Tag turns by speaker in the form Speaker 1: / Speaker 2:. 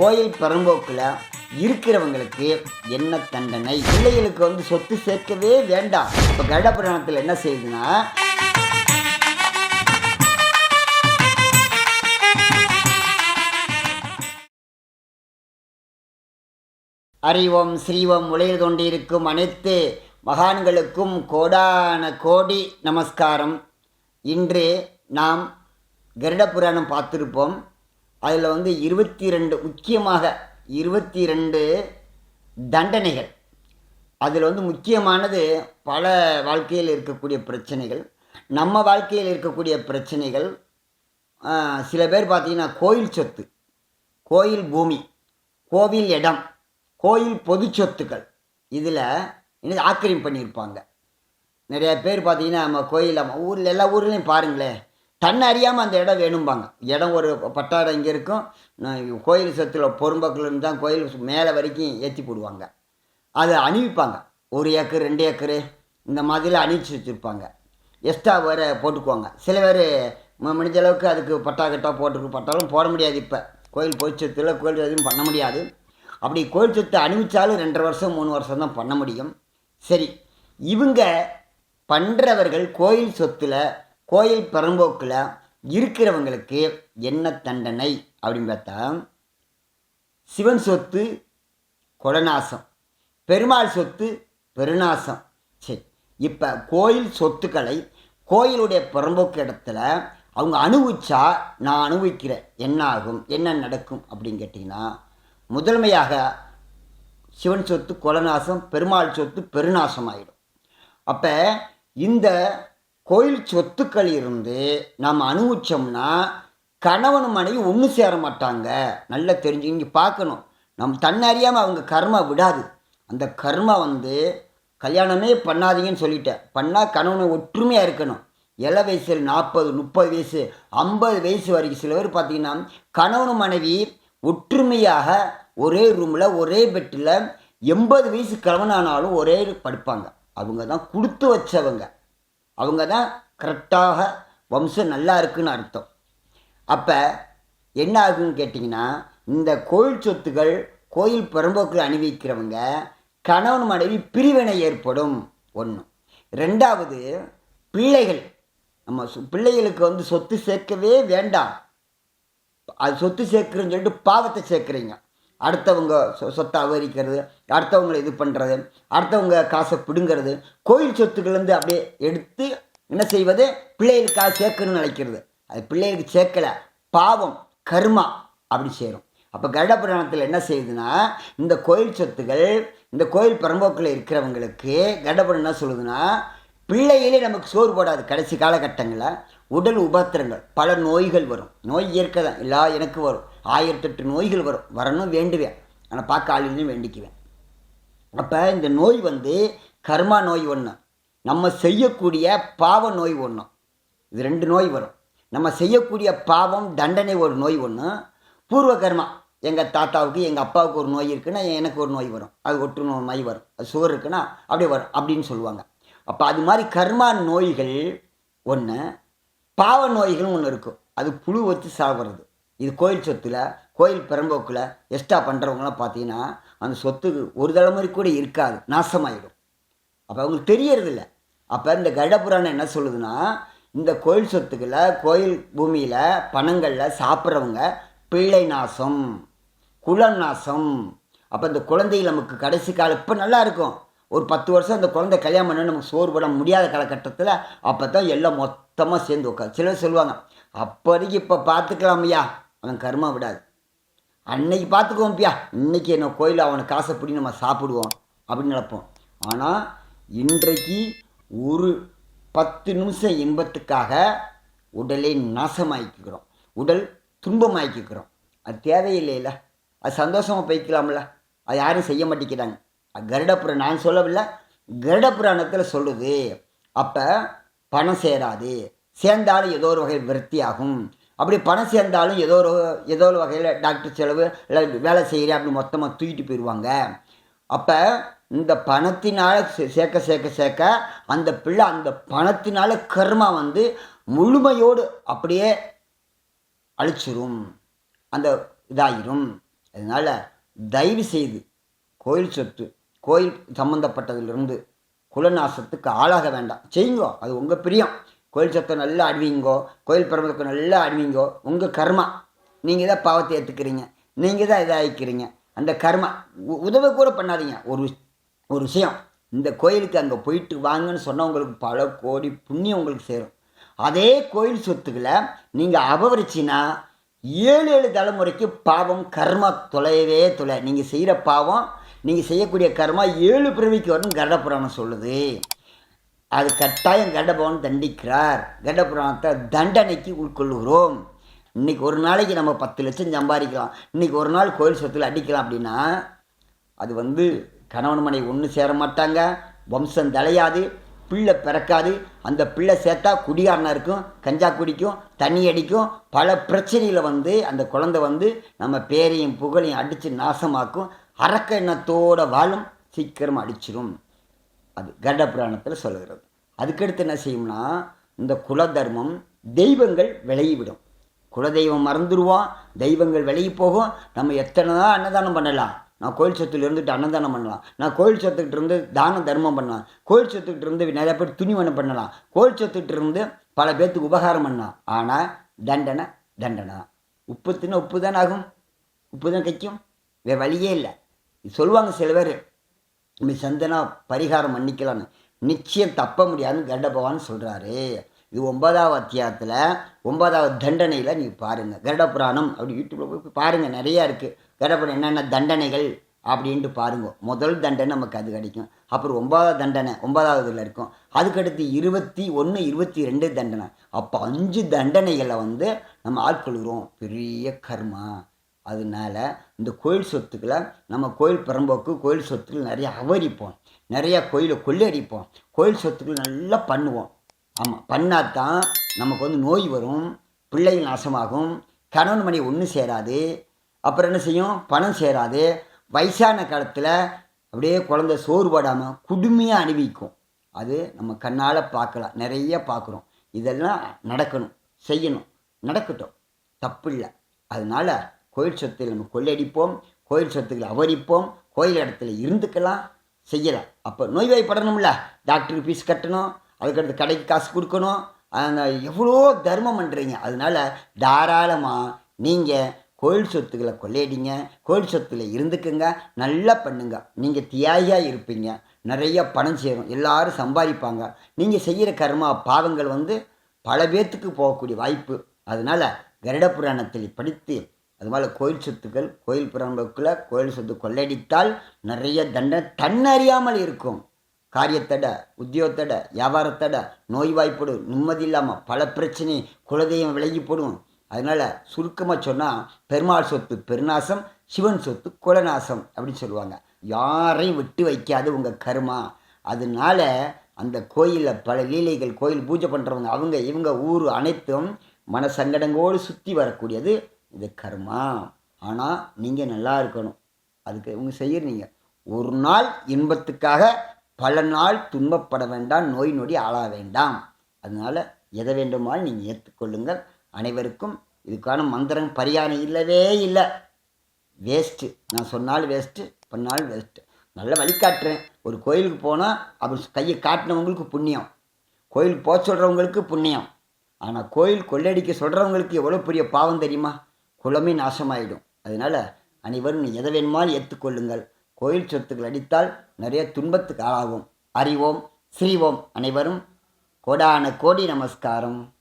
Speaker 1: கோயில் பெரும்போக்கில் இருக்கிறவங்களுக்கு என்ன தண்டனை? பிள்ளைகளுக்கு வந்து சொத்து சேர்க்கவே வேண்டாம். இப்போ கருடபுராணத்தில் என்ன செய்யுதுன்னா அறிவோம் ஸ்ரீவம் உலகில் கொண்டிருக்கும் அனைத்து மகான்களுக்கும் கோடான கோடி நமஸ்காரம். இன்று நாம் கருட புராணம் பார்த்துருப்போம். அதில் வந்து இருபத்தி ரெண்டு முக்கியமாக இருபத்தி ரெண்டு தண்டனைகள். அதில் வந்து முக்கியமானது பல வாழ்க்கையில் இருக்கக்கூடிய பிரச்சனைகள். நம்ம வாழ்க்கையில் இருக்கக்கூடிய பிரச்சனைகள் சில பேர் பார்த்திங்கன்னா கோயில் சொத்து கோயில் பூமி கோவில் இடம் கோயில் பொது சொத்துக்கள். இதில் என்ன ஆக்கிரமி பண்ணியிருப்பாங்க. நிறைய பேர் பார்த்தீங்கன்னா நம்ம கோயில் நம்ம ஊரில் எல்லா ஊர்லேயும் பாருங்களேன். தன்னை அறியாமல் அந்த இடம் வேணும்பாங்க. இடம் ஒரு பட்டாடம் இங்கே இருக்கும். கோயில் சத்தில் பொறும்பக்கில் தான் கோயில் மேலே வரைக்கும் ஏற்றி போடுவாங்க. அதை அணிவிப்பாங்க. ஒரு ஏக்கர் ரெண்டு ஏக்கரு இந்த மாதிரிலாம் அணிவிச்சு வச்சுருப்பாங்க. எக்ஸ்ட்ரா வேறு போட்டுக்குவாங்க. சில பேர் முடிஞ்ச அளவுக்கு அதுக்கு பட்டா கட்டா போட்டுருக்கு பட்டாலும் போட முடியாது இப்போ. கோயில் பொதுச்சத்தில் கோயில் எதுவும் பண்ண முடியாது. அப்படி கோயில் சொத்தை அணிவிச்சாலும் ரெண்டரை வருஷம் மூணு வருஷம் தான் பண்ண முடியும். சரி இவங்க பண்ணுறவர்கள் கோயில் சொத்தில் கோயில் பெரம்போக்கில் இருக்கிறவங்களுக்கு என்ன தண்டனை அப்படின்னு பார்த்தா சிவன் சொத்து கொடநாசம் பெருமாள் சொத்து பெருநாசம். சரி இப்போ கோயில் சொத்துக்களை கோயிலுடைய புறம்போக்கு இடத்துல அவங்க அனுபவிச்சா நான் அனுபவிக்கிறேன். என்ன ஆகும் என்ன நடக்கும்? அப்படின்னு கேட்டிங்கன்னா முதன்மையாக சிவன் சொத்து கொலநாசம் பெருமாள் சொத்து பெருநாசம் ஆகிடும் அப்போ இந்த கோயில் சொத்துக்கள் இருந்து நாம் அனுபவிச்சோம்னா கணவன் மனைவி ஒன்று சேர மாட்டாங்க. நல்லா தெரிஞ்சு இங்கே பார்க்கணும். நம்ம தன்னறியாமல் அவங்க கர்மா விடாது. அந்த கர்மா வந்து கல்யாணமே பண்ணாதீங்கன்னு சொல்லிட்டேன். பண்ணால் கணவனை ஒற்றுமையாக இருக்கணும். இள வயசில் நாற்பது முப்பது வயசு ஐம்பது வயசு வரைக்கும் சில பேர் பார்த்தீங்கன்னா கணவன் மனைவி ஒற்றுமையாக ஒரே ரூமில் ஒரே பெட்டில் எண்பது வயசு கணவனானாலும் ஒரே படுப்பாங்க. அவங்க தான் கொடுத்து வச்சவங்க. அவங்க தான் கரெக்டாக வம்சம் நல்லா இருக்குன்னு அர்த்தம். அப்போ என்ன ஆகுன்னு கேட்டிங்கன்னா இந்த கோயில் சொத்துகள் கோயில் பெரும்போக்கில் அணிவிக்கிறவங்க கணவன் மனைவி பிரிவினை ஏற்படும் ஒன்று ரெண்டாவது பிள்ளைகள். நம்ம பிள்ளைகளுக்கு வந்து சொத்து சேர்க்கவே வேண்டாம். அது சொத்து சேர்க்குறேன்னு சொல்லிட்டு பாவத்தை சேர்க்குறீங்க. அடுத்தவங்க சொ- சொத்தை அபகரிக்கிறது அடுத்தவங்களை இது பண்ணுறது அடுத்தவங்க காசை பிடுங்கிறது கோயில் சொத்துக்கள்லேருந்து அப்படியே எடுத்து என்ன செய்வது? பிள்ளைகளுக்காக சேர்க்கணும்னு நினைக்கிறது. அது பிள்ளைகளுக்கு சேர்க்கலை. பாவம் கர்மா அப்படி சேரும். அப்போ கருடபுராணத்தில் என்ன செய்யுதுன்னா இந்த கோயில் சொத்துகள் இந்த கோயில் பரம்போக்கில் இருக்கிறவங்களுக்கு கருடபுரம் என்ன சொல்லுதுன்னா பிள்ளைகளே நமக்கு சோறு போடாது. கடைசி காலகட்டங்களில் உடல் உபத்திரங்கள் பல நோய்கள் வரும். நோய் இயற்கை தான். எல்லா எனக்கு வரும். ஆயிரத்தெட்டு நோய்கள் வரும். வரணும் வேண்டுவேன். ஆனால் பார்க்க ஆளுன்னு வேண்டிக்குவேன். அப்போ இந்த நோய் வந்து கர்மா நோய் ஒன்று நம்ம செய்யக்கூடிய பாவ நோய் ஒன்று இது ரெண்டு நோய் வரும். நம்ம செய்யக்கூடிய பாவம் தண்டனை ஒரு நோய் ஒன்று பூர்வ கர்மா. எங்கள் தாத்தாவுக்கு எங்கள் அப்பாவுக்கு ஒரு நோய் இருக்குன்னா எனக்கு ஒரு நோய் வரும். அது ஒட்டு நோய் மை வரும். அது சுகர் இருக்குன்னா அப்படியே வரும். அப்படின்னு சொல்லுவாங்க. அப்போ அது மாதிரி கர்மா நோய்கள் ஒன்று பாவ நோய்களும் ஒன்று இருக்கும். அது புழு வச்சு சாப்பிட்றது இது கோயில் சொத்தில் கோயில் பெரம்போக்கில் எக்ஸ்ட்ரா பண்ணுறவங்களாம் பார்த்தீங்கன்னா அந்த சொத்துக்கு ஒரு தலைமுறை கூட இருக்காது நாசமாயிடும். அப்போ அவங்களுக்கு தெரியறதில்ல. அப்போ இந்த கருடபுராணம் என்ன சொல்லுதுன்னா இந்த கோயில் சொத்துக்களை கோயில் பூமியில் பணங்களில் சாப்பிட்றவங்க பிள்ளை நாசம் குலம் நாசம். அப்போ இந்த குழந்தைகள் நமக்கு கடைசி காலம் இப்போ நல்லா இருக்கும். ஒரு பத்து வருஷம் அந்த குழந்தை கல்யாணம் பண்ண நமக்கு சோறு போட முடியாத காலகட்டத்தில் அப்போ தான் எல்லாம் மொத்தமாக சேர்ந்து உட்காரு சிலர் சொல்லுவாங்க அப்போதைக்கு இப்போ பார்த்துக்கலாம் ஐயா அவன் கர்மா விடாது. அன்னைக்கு பார்த்துக்குவோம் பியா. இன்னைக்கு என்ன கோயிலில் அவனை காசை பிடி நம்ம சாப்பிடுவோம் அப்படின்னு நினைப்போம். ஆனால் இன்றைக்கு ஒரு பத்து நிமிஷம் இன்பத்துக்காக உடலை நாசமாக்கிக்கிறோம். உடல் துன்பமாக்கிக்கிறோம். அது தேவையில்லையில. அது சந்தோஷமாக போய்க்கலாம்ல. அது யாரும் செய்ய மாட்டேங்கிறாங்க. கருடபுரம் நான் சொல்லவில்லை. கருடபுராணத்தில் சொல்லுது அப்போ பணம் சேராது. சேர்ந்தாலும் ஏதோ ஒரு வகையில் விருத்தி ஆகும் அப்படி பணம் சேர்ந்தாலும் ஏதோ ஒரு ஏதோ ஒரு வகையில் டாக்டர் செலவு இல்லை வேலை செய்கிறேன் அப்படி மொத்தமாக தூக்கிட்டு போயிடுவாங்க. அப்போ இந்த பணத்தினால் சே- சேர்க்க சேர்க்க சேர்க்க அந்த பிள்ளை அந்த பணத்தினால கர்மா வந்து முழுமையோடு அப்படியே அழிச்சிரும். அந்த இதாயிரும். அதனால் தயவு செய்து கோயில் சொத்து கோயில் சம்மந்தப்பட்டதிலிருந்து குலநாசத்துக்கு ஆளாக வேண்டாம். செய்யுங்க அது உங்கள் பிரியம். கோயில் சொத்தை நல்லா அடிவீங்கோ கோயில் பிரபலத்தை நல்லா அடிவீங்கோ உங்கள் கர்மா. நீங்கள் தான் பாவத்தை ஏற்றுக்கிறீங்க நீங்கள் தான் இதாகிக்கிறீங்க. அந்த கர்மா. உ- உதவி கூட பண்ணாதீங்க. ஒரு ஒரு விஷயம். இந்த கோயிலுக்கு அங்கே போயிட்டு வாங்கன்னு சொன்னவங்களுக்கு பல கோடி புண்ணியம் உங்களுக்கு சேரும். அதே கோயில் சொத்துக்களை நீங்கள் அபவரிச்சின்னா ஏழு ஏழு தலைமுறைக்கு பாவம் கர்மா தொலையவே தொலை. நீங்கள் செய்கிற பாவம் நீங்கள் செய்யக்கூடிய கர்மா ஏழு பிறவிக்கு வரும் கருடபுராணம் சொல்லுது. அது கட்டாயம் கண்டபவன் தண்டிக்கிறார். கண்டபுராணத்தை தண்டனைக்கு உட்கொள்கிறோம் இன்னைக்கு ஒரு நாளைக்கு நம்ம பத்து லட்சம் சம்பாதிக்கலாம். இன்றைக்கி ஒரு நாள் கோயில் சொத்துல அடிக்கலாம் அப்படின்னா அது வந்து கணவன் மனை ஒன்று சேர மாட்டாங்க. வம்சம் தலையாது பிள்ளை பிறக்காது. அந்த பிள்ளை சேர்த்தா குடிகாரனாக இருக்கும் கஞ்சா குடிக்கும் தண்ணி அடிக்கும். பல பிரச்சனையில் வந்து அந்த குழந்தை வந்து நம்ம பேரையும் புகழையும் அடித்து நாசமாக்கும். அரக்க எண்ணத்தோட வாழும் சீக்கிரம் அடிச்சிரும். அது கருட புராணத்தில் சொல்லுகிறது. அதுக்கடுத்து என்ன செய்யும்னா இந்த குல தர்மம் தெய்வங்கள் விலகிவிடும். குலதெய்வம் மறந்துடுவோம் தெய்வங்கள் விலகி போகும். நம்ம எத்தனை தான் அன்னதானம் பண்ணலாம்? நான் கோயில் சொத்துல இருந்துட்டு அன்னதானம் பண்ணலாம். நான் கோயில் சொத்துக்கிட்டு இருந்து தான தர்மம் பண்ணலாம். கோயில் சொத்துக்கிட்டு இருந்து நிறைய பேர் துணிவனம் பண்ணலாம். கோயில் சொத்துக்கிட்டு இருந்து பல பேர்த்துக்கு உபகாரம் பண்ணலாம். ஆனால் தண்டனை தண்டனை. தான் உப்பு தின்ன உப்பு தானே ஆகும். உப்பு தான் கைக்கும் வேறு வழியே இல்லை. சொல்லுவாங்க சில பேர். இப்படி சந்தனா பரிகாரம் பண்ணிக்கலான்னு நிச்சயம் தப்ப முடியாதுன்னு கருட பகவான் சொல்கிறாரு இது ஒன்பதாவது அத்தியாயத்தில் ஒன்பதாவது தண்டனையில் நீங்கள் பாருங்கள் கருட புராணம் அப்படி யூடியூப்பில் போய் பாருங்கள் நிறையா இருக்குது கருட புராணம் என்னென்ன தண்டனைகள் அப்படின்ட்டு பாருங்க. முதல் தண்டனை நமக்கு அது கிடைக்கும். அப்புறம் ஒன்பதாவது தண்டனை ஒன்பதாவதுல இருக்கும். அதுக்கடுத்து இருபத்தி ஒன்று இருபத்தி ரெண்டு தண்டனை. அப்போ அஞ்சு தண்டனைகளை வந்து நம்ம ஆட்கொள்கிறோம். பெரிய கர்மா. அதனால இந்த கோயில் சொத்துக்களை நம்ம கோயில் பெரம்போக்கு கோயில் சொத்துக்கள் நிறைய அவரிப்போம் நிறைய கோயிலை கொள்ளையடிப்போம். கோயில் சொத்துக்கள் நல்லா பண்ணுவோம். ஆமாம் பண்ணால் தான் நமக்கு வந்து நோய் வரும் பிள்ளைகள் நாசமாகும் கணவன் மணி ஒன்றும் சேராது அப்புறம் என்ன செய்யும்? பணம் சேராது. வயசான காலத்தில் அப்படியே குழந்த சோறுபடாமல் குடுமையாக அணிவிக்கும். அது நம்ம கண்ணால் பார்க்கலாம். நிறைய பார்க்குறோம். இதெல்லாம் நடக்கணும். செய்யணும். நடக்கட்டும். தப்பு இல்லை அதனால் கோயில் சொத்தில் நம்ம கொள்ளையடிப்போம் கோயில் சொத்துக்களை அபகரிப்போம் கோயில் இடத்துல இருந்துக்கலாம் செய்யலாம். அப்போ நோய்வாய்ப்படணும்ல. டாக்டருக்கு ஃபீஸ் கட்டணும் அதுக்கடுத்து கடைக்கு காசு கொடுக்கணும். அந்த எவ்வளோ தர்மம் பண்ணுறீங்க அதனால தாராளமாக நீங்கள் கோயில் சொத்துக்களை கொள்ளையடிங்க கோயில் சொத்துல இருந்துக்குங்க நல்லா பண்ணுங்க. நீங்கள் தியாகியாக இருப்பீங்க. நிறைய பணம் சேரும். எல்லாரும் சம்பாதிப்பாங்க. நீங்கள் செய்கிற கர்மா பாவங்கள் வந்து பல பேர்த்துக்கு போகக்கூடிய வாய்ப்பு. அதனால் கருட புராணத்தில் படித்து அதுபோல் கோயில் சொத்துக்கள் கோயில் புராணக்குள்ள கோயில் சொத்து கொள்ளையடித்தால் நிறைய தண்டனை தன்னறியாமல் இருக்கும். காரியத்தடை உத்தியோகத்தடை வியாபாரத்தடை நோய் நோய்வாய்ப்படும் நிம்மதி இல்லாமல் பல பிரச்சனை குலதெய்வம் விலகி போடும். அதனால் சுருக்கமாக சொன்னால் பெருமாள் சொத்து பெருநாசம் சிவன் சொத்து குலநாசம் அப்படின்னு சொல்லுவாங்க. யாரையும் விட்டு வைக்காது உங்கள் கருமா. அதனால அந்த கோயிலில் பல லீலைகள் கோயில் பூஜை பண்ணுறவங்க அவங்க இவங்க ஊர் அனைத்தும் மனசங்கடங்கோடு சுற்றி வரக்கூடியது இது கர்மா. ஆனால் நீங்கள் நல்லா இருக்கணும். அதுக்கு இவங்க செய்யறீங்க. ஒரு நாள் இன்பத்துக்காக பல நாள் துன்பப்பட வேண்டாம் நோய் நொடி ஆளா வேண்டாம். அதனால் எதை வேண்டுமானால் நீங்கள் ஏற்றுக்கொள்ளுங்கள். அனைவருக்கும் இதுக்கான மந்திரம் பரிகாரம் இல்லவே இல்லை. வேஸ்ட்டு நான் சொன்னாலும் வேஸ்ட்டு பண்ணாலும் வேஸ்ட்டு நல்ல வழிகாட்டுறேன் ஒரு கோயிலுக்கு போனால் அப்படி கையை காட்டினவங்களுக்கு புண்ணியம். கோயிலுக்கு போக சொல்கிறவங்களுக்கு புண்ணியம். ஆனால் கோயில் கொள்ளடிக்க சொல்கிறவங்களுக்கு எவ்வளோ பெரிய பாவம் தெரியுமா? குளமே நாசமாயிடும். அதனால் அனைவரும் எதை வேணுமாலும் ஏற்றுக்கொள்ளுங்கள். கோயில் சொத்துக்கள் அடித்தால் நிறைய துன்பத்துக்கு ஆளாகும் அறிவோம் ஸ்ரீவோம் அனைவரும் கோடான கோடி நமஸ்காரம்.